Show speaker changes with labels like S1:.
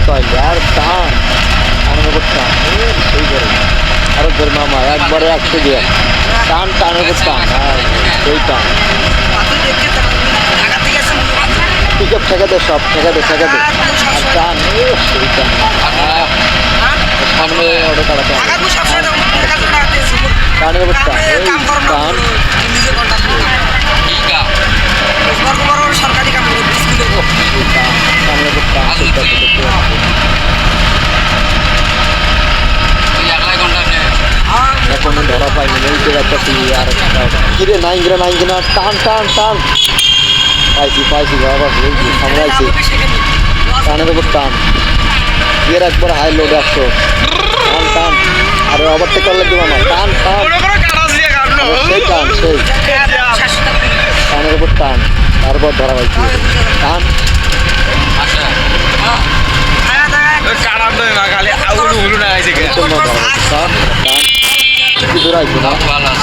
S1: তাইলে আর টান টানের উপর টান সেই করে। আরও ধর মামা, একবারে একশো দিয়ে। টান টানের উপর টান আর সেই টান পিক আপ ঠেকা দে সব, ঠেকাতে ঠেকাতে। আর টান সেই টান আহ, সামনে অটো কাটা টান টানের উপর টান এই টান
S2: সরকারি কাম করব স্কুলে
S1: এই টান টানের উপর টান সেই টান দেখতে পাচ্ছি। এখন ধরা তুই আর কিরে নাই কিরে নাই কিনা টান টান টান। পাইছি পাইছি বাবা সামলাইছি। টানের উপর টান। গিয়ে একবার হাই লোড আসছো টান টান। আরে ওভারটেক করলে দিব না টান টান। সেই টান সেই। টানের উপর টান। তারপর ধরা পাইছি। টান। জন্য ধরা পাইছি। টান। টান কি দূর আইছি না